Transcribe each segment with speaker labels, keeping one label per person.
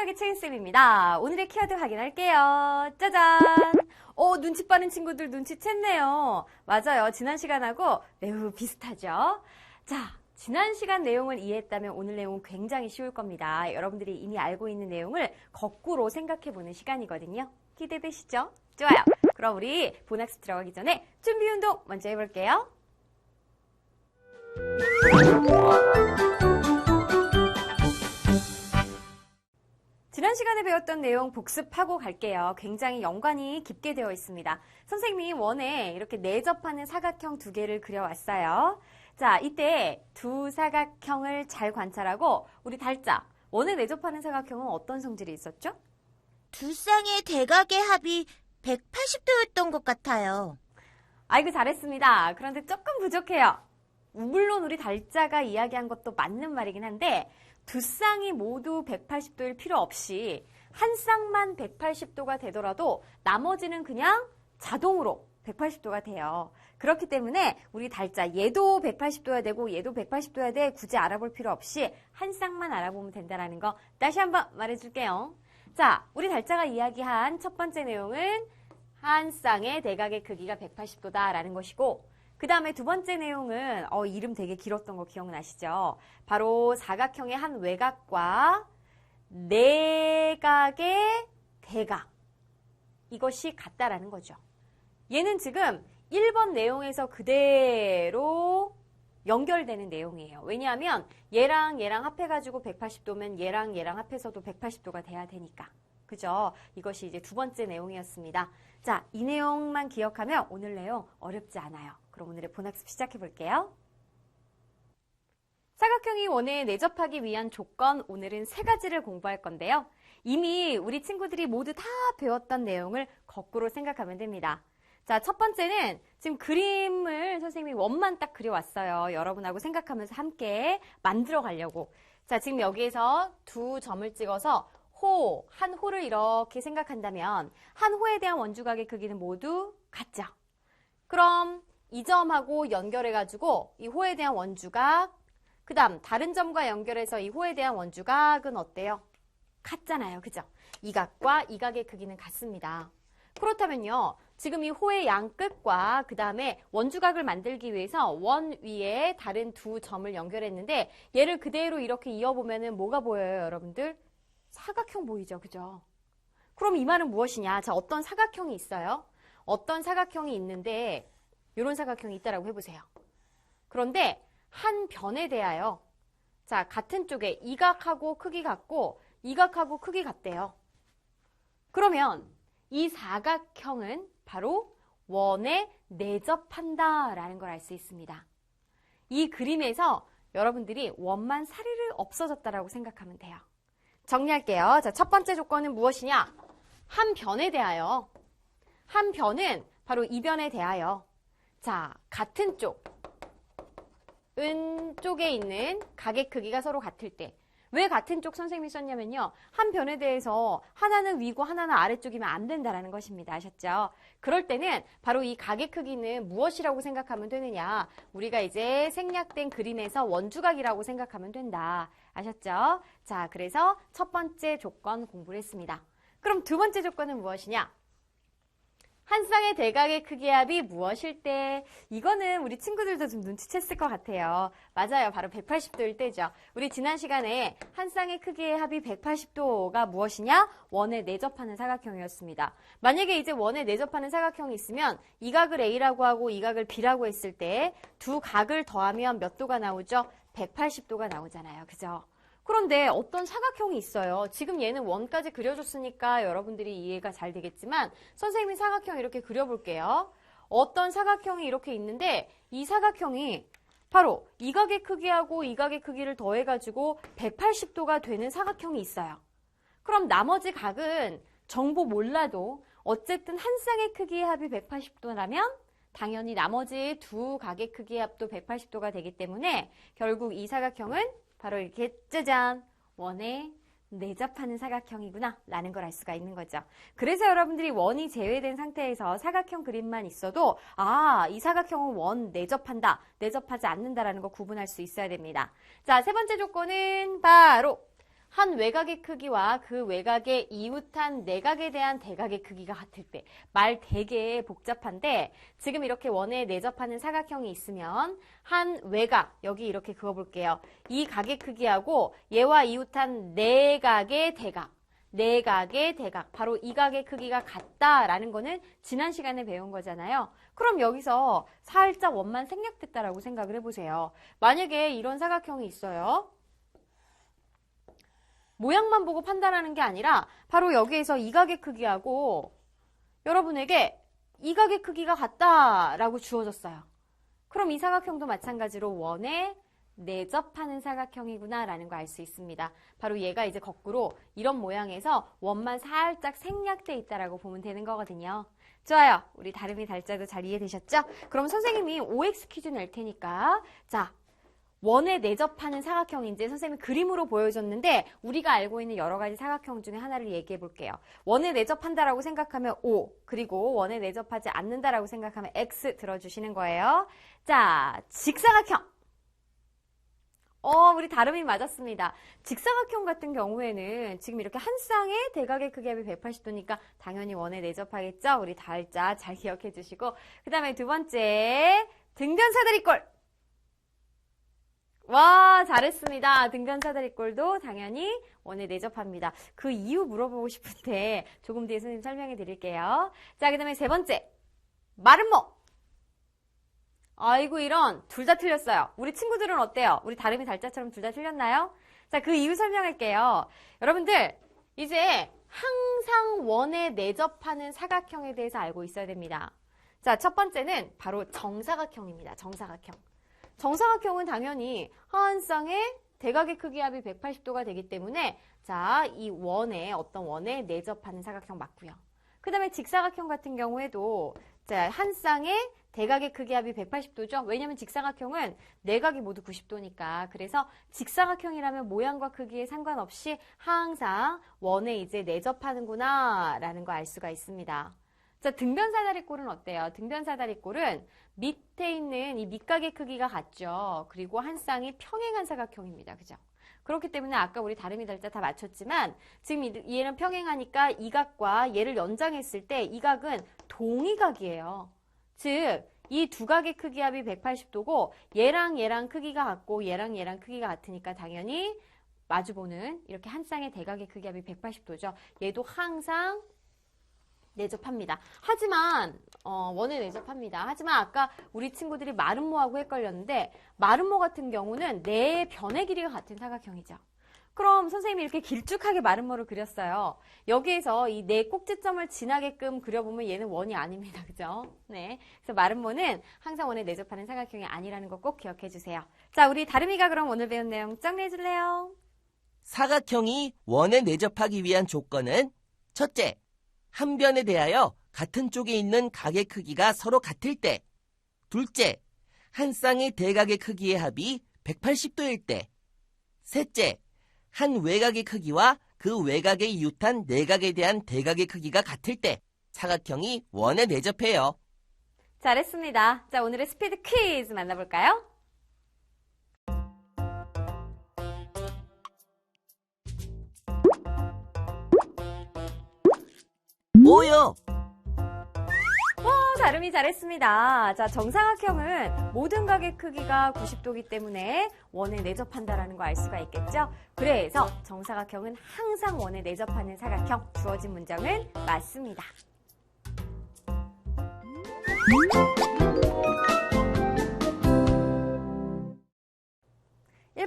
Speaker 1: 수학의 최인쌤입니다. 오늘의 키워드 확인할게요. 짜잔! 오, 눈치 빠른 친구들 눈치챘네요. 맞아요. 지난 시간하고 매우 비슷하죠? 자, 지난 시간 내용을 이해했다면 오늘 내용은 굉장히 쉬울 겁니다. 여러분들이 이미 알고 있는 내용을 거꾸로 생각해보는 시간이거든요. 기대되시죠? 좋아요. 그럼 우리 본학습 들어가기 전에 준비 운동 먼저 해볼게요. 지난 시간에 배웠던 내용 복습하고 갈게요. 굉장히 연관이 깊게 되어 있습니다. 선생님이 원에 이렇게 내접하는 사각형 두 개를 그려왔어요. 자, 이때 두 사각형을 잘 관찰하고 우리 달자, 원에 내접하는 사각형은 어떤 성질이 있었죠?
Speaker 2: 두 쌍의 대각의 합이 180도였던 것 같아요.
Speaker 1: 아이고 잘했습니다. 그런데 조금 부족해요. 물론 우리 달자가 이야기한 것도 맞는 말이긴 한데 두 쌍이 모두 180도일 필요 없이 한 쌍만 180도가 되더라도 나머지는 그냥 자동으로 180도가 돼요. 그렇기 때문에 우리 달자 얘도 180도야 되고 얘도 180도야 돼 굳이 알아볼 필요 없이 한 쌍만 알아보면 된다는 거 다시 한번 말해줄게요. 자, 우리 달자가 이야기한 첫 번째 내용은 한 쌍의 대각의 크기가 180도다라는 것이고 그 다음에 두 번째 내용은 어, 이름 되게 길었던 거 기억나시죠? 바로 사각형의 한 외곽과 내각의 대각 이것이 같다라는 거죠. 얘는 지금 1번 내용에서 그대로 연결되는 내용이에요. 왜냐하면 얘랑 얘랑 합해가지고 180도면 얘랑 얘랑 합해서도 180도가 돼야 되니까. 그죠? 이것이 이제 두 번째 내용이었습니다. 자, 이 내용만 기억하면 오늘 내용 어렵지 않아요. 그럼 오늘의 본학습 시작해 볼게요. 사각형이 원에 내접하기 위한 조건 오늘은 세 가지를 공부할 건데요. 이미 우리 친구들이 모두 다 배웠던 내용을 거꾸로 생각하면 됩니다. 자, 첫 번째는 지금 그림을 선생님이 원만 딱 그려왔어요. 여러분하고 생각하면서 함께 만들어 가려고. 자, 지금 여기에서 두 점을 찍어서 호, 한 호를 이렇게 생각한다면 한 호에 대한 원주각의 크기는 모두 같죠? 그럼 이 점하고 연결해가지고 이 호에 대한 원주각, 그 다음 다른 점과 연결해서 이 호에 대한 원주각은 어때요? 같잖아요. 그죠? 이 각과 이 각의 크기는 같습니다. 그렇다면요. 지금 이 호의 양 끝과 그 다음에 원주각을 만들기 위해서 원 위에 다른 두 점을 연결했는데 얘를 그대로 이렇게 이어보면 뭐가 보여요, 여러분들? 사각형 보이죠? 그죠? 그럼 이 말은 무엇이냐? 자, 어떤 사각형이 있어요? 어떤 사각형이 있는데 이런 사각형이 있다라고 해보세요. 그런데 한 변에 대하여 자, 같은 쪽에 이 각하고 크기 같고 이 각하고 크기 같대요. 그러면 이 사각형은 바로 원에 내접한다라는 걸 알 수 있습니다. 이 그림에서 여러분들이 원만 사리를 없어졌다라고 생각하면 돼요. 정리할게요. 자, 첫 번째 조건은 무엇이냐? 한 변에 대하여. 한 변은 바로 이 변에 대하여. 자, 같은 쪽. 은 쪽에 있는 각의 크기가 서로 같을 때. 왜 같은 쪽 선생님이 썼냐면요. 한 변에 대해서 하나는 위고 하나는 아래쪽이면 안 된다라는 것입니다. 아셨죠? 그럴 때는 바로 이 각의 크기는 무엇이라고 생각하면 되느냐. 우리가 이제 생략된 그림에서 원주각이라고 생각하면 된다. 아셨죠? 자, 그래서 첫 번째 조건 공부를 했습니다. 그럼 두 번째 조건은 무엇이냐? 한 쌍의 대각의 크기의 합이 무엇일 때? 이거는 우리 친구들도 좀 눈치챘을 것 같아요. 맞아요. 바로 180도일 때죠. 우리 지난 시간에 한 쌍의 크기의 합이 180도가 무엇이냐? 원에 내접하는 사각형이었습니다. 만약에 이제 원에 내접하는 사각형이 있으면 이 각을 A라고 하고 이 각을 B라고 했을 때 두 각을 더하면 몇 도가 나오죠? 180도가 나오잖아요. 그죠? 그런데 어떤 사각형이 있어요. 지금 얘는 원까지 그려줬으니까 여러분들이 이해가 잘 되겠지만 선생님이 사각형 이렇게 그려볼게요. 어떤 사각형이 이렇게 있는데 이 사각형이 바로 이 각의 크기하고 이 각의 크기를 더해가지고 180도가 되는 사각형이 있어요. 그럼 나머지 각은 정보 몰라도 어쨌든 한 쌍의 크기의 합이 180도라면 당연히 나머지 두 각의 크기의 합도 180도가 되기 때문에 결국 이 사각형은 바로 이렇게 짜잔 원에 내접하는 사각형이구나 라는 걸 알 수가 있는 거죠. 그래서 여러분들이 원이 제외된 상태에서 사각형 그림만 있어도 아, 이 사각형은 원 내접한다, 내접하지 않는다라는 거 구분할 수 있어야 됩니다. 자, 세 번째 조건은 바로 한 외곽의 크기와 그 외곽의 이웃한 내각에 대한 대각의 크기가 같을 때 말 되게 복잡한데 지금 이렇게 원에 내접하는 사각형이 있으면 한 외곽 여기 이렇게 그어볼게요. 이 각의 크기하고 얘와 이웃한 내각의 대각 내각의 대각 바로 이 각의 크기가 같다라는 거는 지난 시간에 배운 거잖아요. 그럼 여기서 살짝 원만 생략됐다라고 생각을 해보세요. 만약에 이런 사각형이 있어요. 모양만 보고 판단하는 게 아니라 바로 여기에서 이 각의 크기하고 여러분에게 이 각의 크기가 같다라고 주어졌어요. 그럼 이 사각형도 마찬가지로 원에 내접하는 사각형이구나 라는 거 알 수 있습니다. 바로 얘가 이제 거꾸로 이런 모양에서 원만 살짝 생략돼 있다라고 보면 되는 거거든요. 좋아요. 우리 다름이 달자도 잘 이해되셨죠? 그럼 선생님이 OX 퀴즈 낼 테니까 자 원에 내접하는 사각형인지 선생님이 그림으로 보여줬는데 우리가 알고 있는 여러 가지 사각형 중에 하나를 얘기해 볼게요. 원에 내접한다라고 생각하면 O 그리고 원에 내접하지 않는다라고 생각하면 X 들어주시는 거예요. 자 직사각형 어, 우리 다름이 맞았습니다. 직사각형 같은 경우에는 지금 이렇게 한 쌍의 대각의 크기합이 180도니까 당연히 원에 내접하겠죠? 우리 달자 잘 기억해 주시고. 그 다음에 두 번째, 등변사다리꼴. 와, 잘했습니다. 등변사다리꼴도 당연히 원에 내접합니다. 그 이유 물어보고 싶은데 조금 뒤에 선생님 설명해 드릴게요. 자, 그 다음에 세 번째, 마름모. 아이고 이런 둘 다 틀렸어요. 우리 친구들은 어때요? 우리 다름이 달자처럼 둘 다 틀렸나요? 자, 그 이유 설명할게요. 여러분들 이제 항상 원에 내접하는 사각형에 대해서 알고 있어야 됩니다. 자, 첫 번째는 바로 정사각형입니다. 정사각형. 정사각형은 당연히 한 쌍의 대각의 크기 합이 180도가 되기 때문에 자, 이 원에 어떤 원에 내접하는 사각형 맞고요. 그 다음에 직사각형 같은 경우에도 자, 한 쌍의 대각의 크기 합이 180도죠. 왜냐하면 직사각형은 내각이 모두 90도니까. 그래서 직사각형이라면 모양과 크기에 상관없이 항상 원에 이제 내접하는구나 라는 거 알 수가 있습니다. 자, 등변사다리꼴은 어때요? 등변사다리꼴은 밑에 있는 이 밑각의 크기가 같죠. 그리고 한 쌍이 평행한 사각형입니다. 그죠? 그렇기 때문에 아까 우리 다름이 달자 다 맞췄지만 지금 이- 얘는 평행하니까 이 각과 얘를 연장했을 때 이 각은 동의각이에요. 즉, 이 두 각의 크기 합이 180도고 얘랑 얘랑 크기가 같고 얘랑 얘랑 크기가 같으니까 당연히 마주보는 이렇게 한 쌍의 대각의 크기 합이 180도죠. 얘도 항상 내접합니다. 하지만 어, 원에 내접합니다. 하지만 아까 우리 친구들이 마름모하고 헷갈렸는데 마름모 같은 경우는 네 변의 길이가 같은 사각형이죠. 그럼 선생님이 이렇게 길쭉하게 마름모를 그렸어요. 여기에서 이 네 꼭지점을 지나게끔 그려보면 얘는 원이 아닙니다. 그죠? 네. 그래서 마름모는 항상 원에 내접하는 사각형이 아니라는 거 꼭 기억해 주세요. 자, 우리 다름이가 그럼 오늘 배운 내용 정리해 줄래요?
Speaker 3: 사각형이 원에 내접하기 위한 조건은 첫째, 한 변에 대하여 같은 쪽에 있는 각의 크기가 서로 같을 때. 둘째, 한 쌍의 대각의 크기의 합이 180도일 때. 셋째, 한 외곽의 크기와 그 외곽의 이웃한 내각에 대한 대각의 크기가 같을 때 사각형이 원에 내접해요.
Speaker 1: 잘했습니다. 자, 오늘의 스피드 퀴즈 만나볼까요?
Speaker 3: 뭐요?
Speaker 1: 어, 다름이 잘했습니다. 자, 정사각형은 모든 각의 크기가 90도이기 때문에 원에 내접한다라는 거 알 수가 있겠죠? 그래서 정사각형은 항상 원에 내접하는 사각형 주어진 문장은 맞습니다.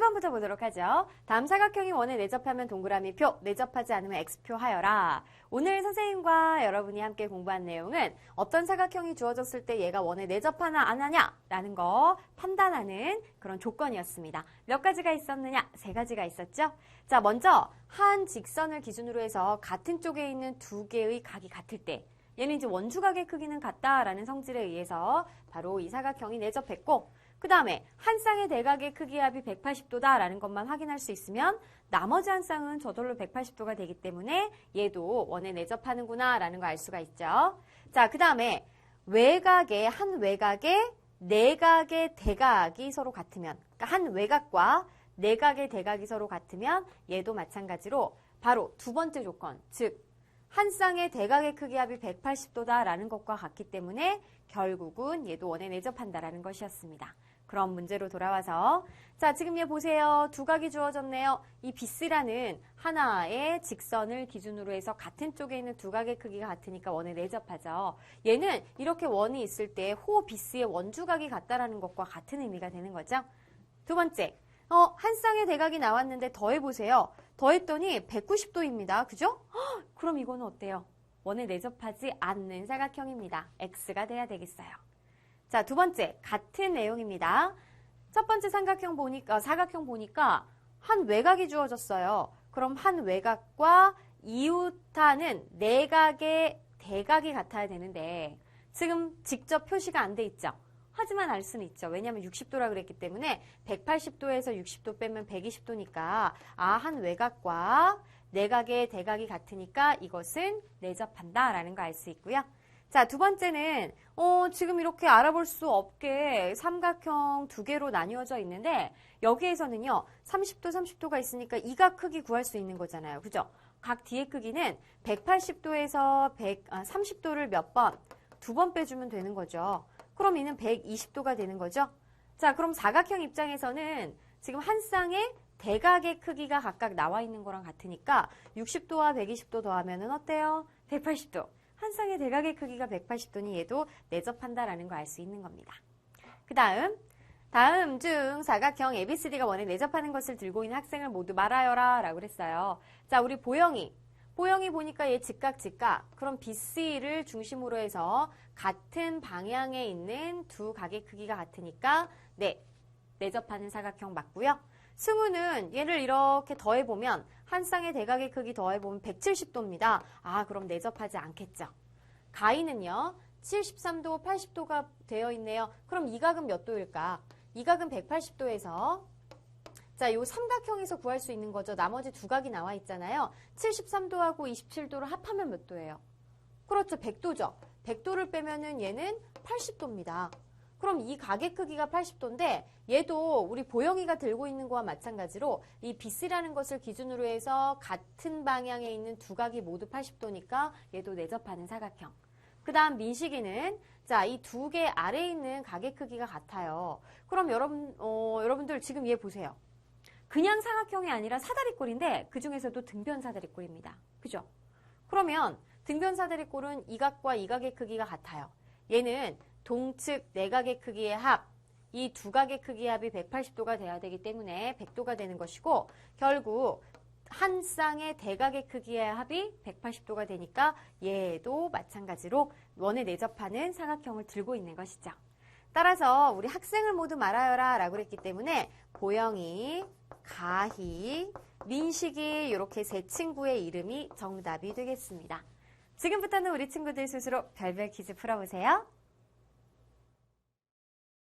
Speaker 1: 1번부터 보도록 하죠. 다음 사각형이 원에 내접하면 동그라미 표, 내접하지 않으면 X표 하여라. 오늘 선생님과 여러분이 함께 공부한 내용은 어떤 사각형이 주어졌을 때 얘가 원에 내접하나 안 하냐라는 거 판단하는 그런 조건이었습니다. 몇 가지가 있었느냐? 세 가지가 있었죠. 자, 먼저 한 직선을 기준으로 해서 같은 쪽에 있는 두 개의 각이 같을 때 얘는 이제 원주각의 크기는 같다라는 성질에 의해서 바로 이 사각형이 내접했고 그 다음에 한 쌍의 대각의 크기 합이 180도다라는 것만 확인할 수 있으면 나머지 한 쌍은 저절로 180도가 되기 때문에 얘도 원에 내접하는구나 라는 거알 수가 있죠. 자, 그 다음에 외곽의 한 외곽의 내각의 대각이 서로 같으면 그러니까 한 외곽과 내각의 대각이 서로 같으면 얘도 마찬가지로 바로 두 번째 조건, 즉 한 쌍의 대각의 크기 합이 180도다라는 것과 같기 때문에 결국은 얘도 원에 내접한다라는 것이었습니다. 그럼 문제로 돌아와서 자 지금 얘 보세요. 두 각이 주어졌네요. 이 BC라는 하나의 직선을 기준으로 해서 같은 쪽에 있는 두 각의 크기가 같으니까 원에 내접하죠. 얘는 이렇게 원이 있을 때호 BC의 원주각이 같다라는 것과 같은 의미가 되는 거죠. 두 번째, 어, 한 쌍의 대각이 나왔는데 더해보세요. 더했더니 190도입니다. 그죠? 헉, 그럼 이거는 어때요? 원에 내접하지 않는 사각형입니다. X가 돼야 되겠어요. 자, 두 번째, 같은 내용입니다. 첫 번째 삼각형 보니까, 사각형 보니까 한 외곽이 주어졌어요. 그럼 한 외곽과 이웃하는 내각의 대각이 같아야 되는데, 지금 직접 표시가 안 돼 있죠? 하지만 알 수는 있죠. 왜냐하면 60도라 그랬기 때문에 180도에서 60도 빼면 120도니까 아, 한 외곽과 내각의 대각이 같으니까 이것은 내접한다라는 거 알 수 있고요. 자, 두 번째는 어, 지금 이렇게 알아볼 수 없게 삼각형 두 개로 나뉘어져 있는데 여기에서는요. 30도, 30도가 있으니까 이각 크기 구할 수 있는 거잖아요. 그죠? 각 뒤의 크기는 180도에서 100, 아, 30도를 몇 번, 두 번 빼주면 되는 거죠. 그럼 이는 120도가 되는 거죠. 자, 그럼 사각형 입장에서는 지금 한 쌍의 대각의 크기가 각각 나와 있는 거랑 같으니까 60도와 120도 더하면 은 어때요? 180도. 한 쌍의 대각의 크기가 180도니 얘도 내접한다라는 거알수 있는 겁니다. 그 다음, 다음 중 사각형 ABCD가 원에 내접하는 것을 들고 있는 학생을 모두 말하여라 라고 그랬어요. 자, 우리 보영이. 보영이 보니까 얘 직각 직각. 그럼 BC를 중심으로 해서 같은 방향에 있는 두 각의 크기가 같으니까 네, 내접하는 사각형 맞고요. 승우는 얘를 이렇게 더해보면 한 쌍의 대각의 크기 더해보면 170도입니다. 아, 그럼 내접하지 않겠죠. 가위는요, 73도, 80도가 되어 있네요. 그럼 이 각은 몇 도일까? 이 각은 180도에서 자, 요 삼각형에서 구할 수 있는 거죠. 나머지 두 각이 나와 있잖아요. 73도하고 27도를 합하면 몇 도예요? 그렇죠. 100도죠. 100도를 빼면은 얘는 80도입니다. 그럼 이 각의 크기가 80도인데 얘도 우리 보영이가 들고 있는 거와 마찬가지로 이 BC라는 것을 기준으로 해서 같은 방향에 있는 두 각이 모두 80도니까 얘도 내접하는 사각형. 그 다음 민식이는 자, 이 두 개 아래에 있는 각의 크기가 같아요. 그럼 여러분, 어, 여러분들 지금 얘 보세요. 그냥 사각형이 아니라 사다리꼴인데 그 중에서도 등변 사다리꼴입니다. 그죠? 그러면 등변 사다리꼴은 이 각과 이 각의 크기가 같아요. 얘는 동측 내각의 크기의 합, 이 두 각의 크기의 합이 180도가 돼야 되기 때문에 100도가 되는 것이고 결국 한 쌍의 대각의 크기의 합이 180도가 되니까 얘도 마찬가지로 원에 내접하는 사각형을 들고 있는 것이죠. 따라서 우리 학생을 모두 말하여라 라고 그랬기 때문에 보영이, 가희, 민식이 이렇게 세 친구의 이름이 정답이 되겠습니다. 지금부터는 우리 친구들 스스로 별별 퀴즈 풀어보세요.